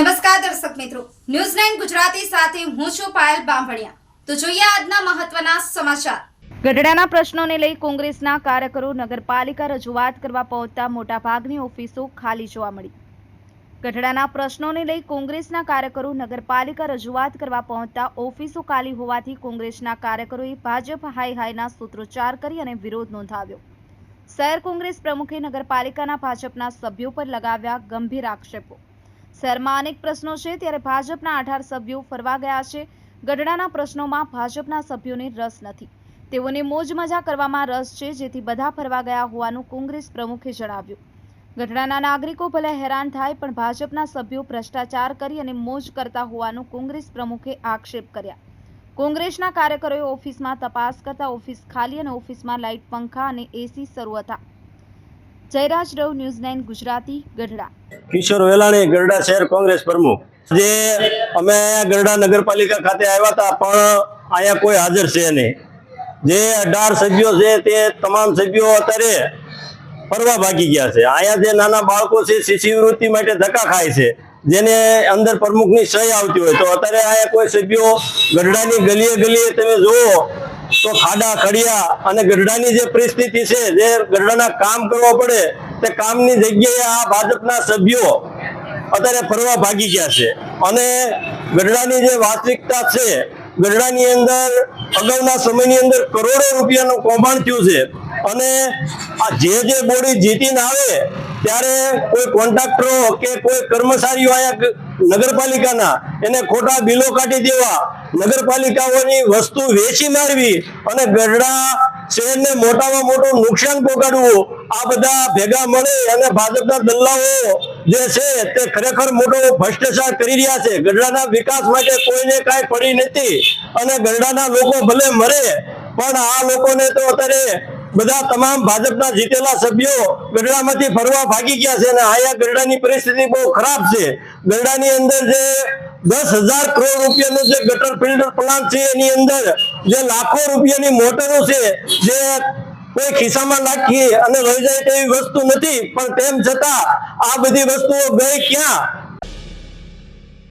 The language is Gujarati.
નમસ્કાર દર્શક મિત્રો. ન્યૂઝ નાઇન ગુજરાતી સાથે હું છું પાયલ બામભણિયા તો જોઈએ આજના મહત્વના સમાચાર. ગઢડાના પ્રશ્નોને લઈ કોંગ્રેસના કાર્યકરો નગરપાલિકા રજૂઆત કરવા પહોંચતા મોટાભાગની ઓફિસો ખાલી જોવા મળી. ગઢડાના પ્રશ્નોને લઈ કોંગ્રેસના કાર્યકરો નગરપાલિકા રજૂઆત કરવા પહોંચતા ઓફિસો ખાલી હોવાથી કોંગ્રેસના કાર્યકરોએ ભાજપ હાય હાઈના સૂત્રોચ્ચાર કરી અને વિરોધ નોંધાવ્યો. શહેર કોંગ્રેસ પ્રમુખે નગરપાલિકાના ભાજપના સભ્યો પર લગાવ્યા ગંભીર આક્ષેપો. શહેરમાં અનેક પ્રશ્નો છે, ત્યારે ભાજપના અઢાર સભ્યો ફરવા ગયા છે. ગઢડાના પ્રશ્નોમાં ભાજપના સભ્યોને રસ નથી. તેઓને મોજ મજા કરવામાં રસ છે, જેથી બધા ફરવા ગયા હોવાનું કોંગ્રેસ પ્રમુખે જણાવ્યું. ગઢડાના નાગરિકો ભલે હેરાન થાય, પણ ભાજપના સભ્યો ભ્રષ્ટાચાર કરી અને મોજ કરતા હોવાનું કોંગ્રેસ પ્રમુખે આક્ષેપ કર્યા. કોંગ્રેસના કાર્યકરોએ ઓફિસમાં તપાસ કરતા ઓફિસ ખાલી અને ઓફિસમાં લાઇટ પંખા અને એસી શરૂ હતા. Jayraj Rav, news nine Gujarati, Gadhada. કિશોર વેલાણી, ગરડા શહેર કોંગ્રેસ પ્રમુખ. જે અમે ગરડા નગરપાલિકા ખાતે આવ્યા હતા, પણ અહીંયા કોઈ હાજર છે નહીં. જે અઢાર સભ્યો છે, તે તમામ સભ્યો અત્યારે ફરવા ભાગી ગયા છે. અહીંયા જે નાના બાળકો છે શિષ્યવૃત્તિ માટે ધક્કા ખાય છે. જેને અંદર પ્રમુખની સહી આવતી હોય, તો અત્યારે અહીંયા કોઈ સભ્યો ગરડાની ગલીએ ગલીએ તમે જુઓ, તો ખાડા, ખડિયા અને ગરડાની જે પરિસ્થિતિ છે, જે ગરડાના કામ કરવા પડે તે કામની જગ્યાએ આ ભાજપના સભ્યો અત્યારે ફરવા ભાગી ગયા છે. અને ગઢડાની જે વાસ્તવિકતા છે, ગઢડાની અંદર અગાઉના સમયની અંદર કરોડો રૂપિયાનું કૌભાંડ થયું છે. અને આ જે જે બોડી જીતીને આવે, ત્યારે કોઈ કોન્ટ્રાક્ટરો કે કોઈ કર્મચારીઓ આયા નગરપાલિકાના, એને ખોટા બિલો કાઢી દેવા, નગરપાલિકાઓની વસ્તુ વેચી મારવી અને ગઢડા શહેરને મોટામાં મોટું નુકસાન પહોંચાડવું આ બધા ભેગા મળે અને ભાજપના દલ્લાઓ જે છે તે ખરેખર મોટો ભ્રષ્ટાચાર કરી રહ્યા છે. ગઢડાના વિકાસ માટે કોઈને કાંઈ પડી નથી અને ગઢડાના લોકો ભલે મરે, પણ આ લોકોને તો અત્યારે બધા તમામ ભાજપના જીતેલા સભ્યો ગઢડામાંથી ફરવા ભાગી ગયા છે અને આયા ગઢડાની પરિસ્થિતિ બહુ ખરાબ છે. ગઢડાની અંદર જે દસ હજાર કરોડ રૂપિયાનો જે ગટર ફિલ્ટર પ્લાન્ટ છે, એની અંદર જે લાખો રૂપિયાની મોટરો છે, જે કોઈ ખિસ્સામાં નાખીએ અને વહી જાય તેવી વસ્તુ નથી. પણ તેમ છતાં આ બધી વસ્તુઓ ગઈ ક્યાં?